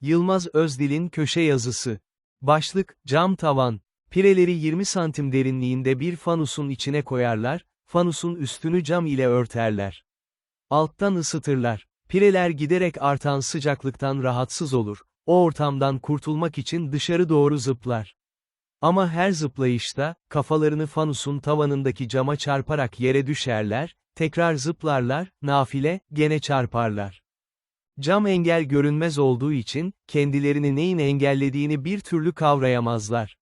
Yılmaz Özdil'in köşe yazısı. Başlık, cam tavan. Pireleri 20 santim derinliğinde bir fanusun içine koyarlar, fanusun üstünü cam ile örterler. Alttan ısıtırlar. Pireler giderek artan sıcaklıktan rahatsız olur, o ortamdan kurtulmak için dışarı doğru zıplar. Ama her zıplayışta, kafalarını fanusun tavanındaki cama çarparak yere düşerler, tekrar zıplarlar, nafile, gene çarparlar. Cam engel görünmez olduğu için, kendilerini neyin engellediğini bir türlü kavrayamazlar.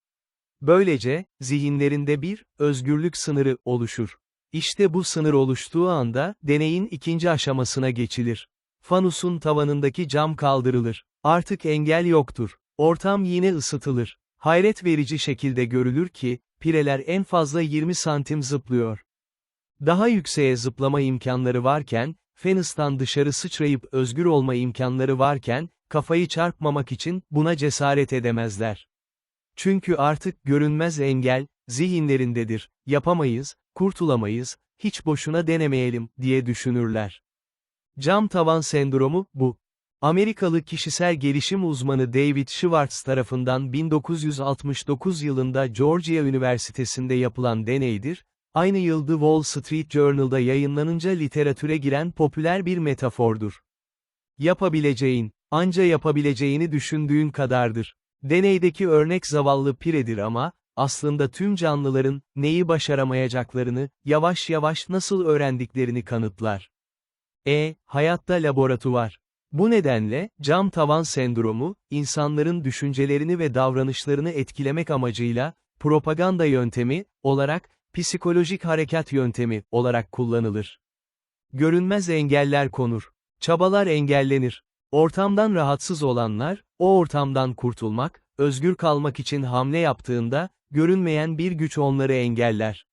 Böylece, zihinlerinde bir, özgürlük sınırı, oluşur. İşte bu sınır oluştuğu anda, deneyin ikinci aşamasına geçilir. Fanusun tavanındaki cam kaldırılır. Artık engel yoktur. Ortam yine ısıtılır. Hayret verici şekilde görülür ki, pireler en fazla 20 santim zıplıyor. Daha yükseğe zıplama imkanları varken, Fenis'tan dışarı sıçrayıp özgür olma imkanları varken, kafayı çarpmamak için buna cesaret edemezler. Çünkü artık görünmez engel, zihinlerindedir, yapamayız, kurtulamayız, hiç boşuna denemeyelim, diye düşünürler. Cam tavan sendromu, bu. Amerikalı kişisel gelişim uzmanı David Schwartz tarafından 1969 yılında Georgia Üniversitesi'nde yapılan deneydir, aynı yıl The Wall Street Journal'da yayınlanınca literatüre giren popüler bir metafordur. Yapabileceğin, anca yapabileceğini düşündüğün kadardır. Deneydeki örnek zavallı piredir ama, aslında tüm canlıların, neyi başaramayacaklarını, yavaş yavaş nasıl öğrendiklerini kanıtlar. E, hayatta laboratuvar. Bu nedenle, cam tavan sendromu, insanların düşüncelerini ve davranışlarını etkilemek amacıyla, propaganda yöntemi, olarak, psikolojik harekat yöntemi, olarak kullanılır. Görünmez engeller konur. Çabalar engellenir. Ortamdan rahatsız olanlar, o ortamdan kurtulmak, özgür kalmak için hamle yaptığında, görünmeyen bir güç onları engeller.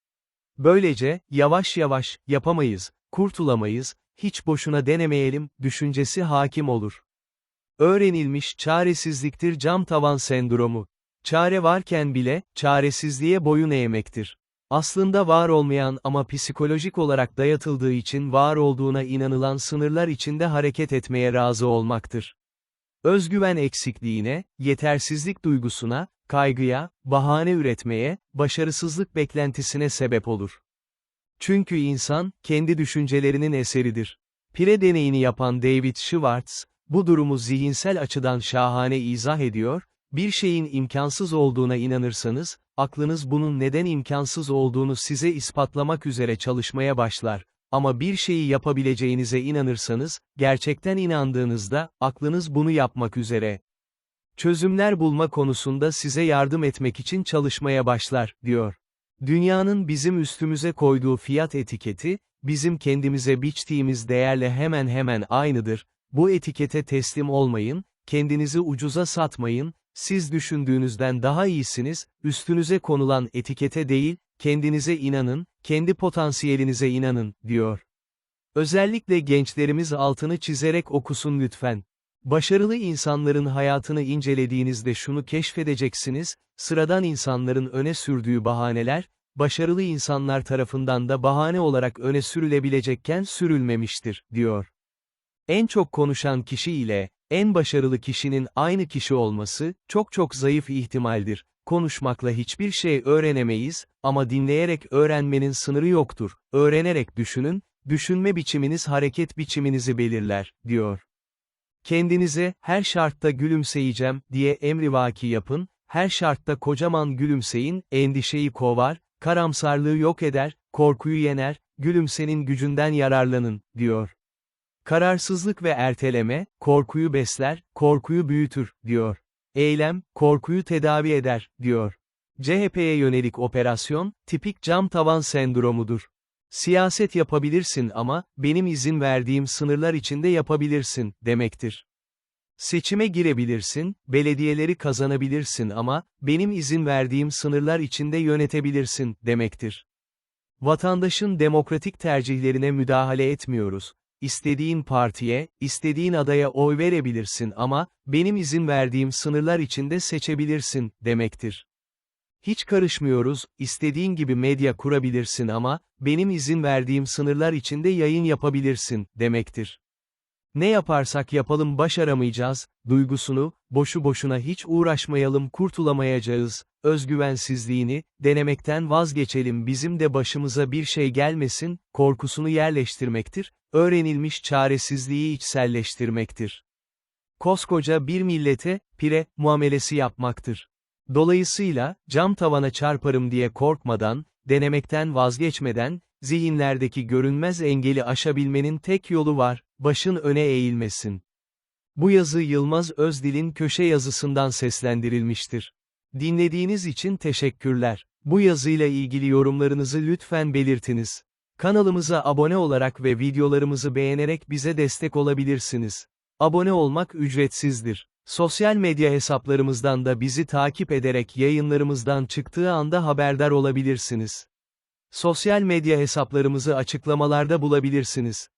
Böylece, yavaş yavaş, yapamayız, kurtulamayız, hiç boşuna denemeyelim, düşüncesi hakim olur. Öğrenilmiş çaresizliktir cam tavan sendromu. Çare varken bile, çaresizliğe boyun eğmektir. Aslında var olmayan ama psikolojik olarak dayatıldığı için var olduğuna inanılan sınırlar içinde hareket etmeye razı olmaktır. Özgüven eksikliğine, yetersizlik duygusuna, kaygıya, bahane üretmeye, başarısızlık beklentisine sebep olur. Çünkü insan, kendi düşüncelerinin eseridir. Pire deneyini yapan David Schwartz, bu durumu zihinsel açıdan şahane izah ediyor, bir şeyin imkansız olduğuna inanırsanız, aklınız bunun neden imkansız olduğunu size ispatlamak üzere çalışmaya başlar. Ama bir şeyi yapabileceğinize inanırsanız, gerçekten inandığınızda, aklınız bunu yapmak üzere. Çözümler bulma konusunda size yardım etmek için çalışmaya başlar, diyor. Dünyanın bizim üstümüze koyduğu fiyat etiketi, bizim kendimize biçtiğimiz değerle hemen hemen aynıdır. Bu etikete teslim olmayın, kendinizi ucuza satmayın, siz düşündüğünüzden daha iyisiniz, üstünüze konulan etikete değil, kendinize inanın, kendi potansiyelinize inanın, diyor. Özellikle gençlerimiz altını çizerek okusun lütfen. Başarılı insanların hayatını incelediğinizde şunu keşfedeceksiniz, sıradan insanların öne sürdüğü bahaneler, başarılı insanlar tarafından da bahane olarak öne sürülebilecekken sürülmemiştir, diyor. En çok konuşan kişi ile, en başarılı kişinin aynı kişi olması, çok çok zayıf ihtimaldir. Konuşmakla hiçbir şey öğrenemeyiz, ama dinleyerek öğrenmenin sınırı yoktur. Öğrenerek düşünün, düşünme biçiminiz hareket biçiminizi belirler, diyor. Kendinize, her şartta gülümseyeceğim, diye emrivaki yapın, her şartta kocaman gülümseyin, endişeyi kovar, karamsarlığı yok eder, korkuyu yener, gülümsenin gücünden yararlanın, diyor. Kararsızlık ve erteleme, korkuyu besler, korkuyu büyütür, diyor. Eylem, korkuyu tedavi eder, diyor. CHP'ye yönelik operasyon, tipik cam tavan sendromudur. Siyaset yapabilirsin ama, benim izin verdiğim sınırlar içinde yapabilirsin, demektir. Seçime girebilirsin, belediyeleri kazanabilirsin ama, benim izin verdiğim sınırlar içinde yönetebilirsin, demektir. Vatandaşın demokratik tercihlerine müdahale etmiyoruz. İstediğin partiye, istediğin adaya oy verebilirsin ama, benim izin verdiğim sınırlar içinde seçebilirsin, demektir. Hiç karışmıyoruz, istediğin gibi medya kurabilirsin ama, benim izin verdiğim sınırlar içinde yayın yapabilirsin, demektir. Ne yaparsak yapalım başaramayacağız, duygusunu, boşu boşuna hiç uğraşmayalım kurtulamayacağız, özgüvensizliğini, denemekten vazgeçelim bizim de başımıza bir şey gelmesin, korkusunu yerleştirmektir, öğrenilmiş çaresizliği içselleştirmektir. Koskoca bir millete, pire, muamelesi yapmaktır. Dolayısıyla, cam tavana çarparım diye korkmadan, denemekten vazgeçmeden, zihinlerdeki görünmez engeli aşabilmenin tek yolu var, başın öne eğilmesin. Bu yazı Yılmaz Özdil'in köşe yazısından seslendirilmiştir. Dinlediğiniz için teşekkürler. Bu yazıyla ilgili yorumlarınızı lütfen belirtiniz. Kanalımıza abone olarak ve videolarımızı beğenerek bize destek olabilirsiniz. Abone olmak ücretsizdir. Sosyal medya hesaplarımızdan da bizi takip ederek yayınlarımızdan çıktığı anda haberdar olabilirsiniz. Sosyal medya hesaplarımızı açıklamalarda bulabilirsiniz.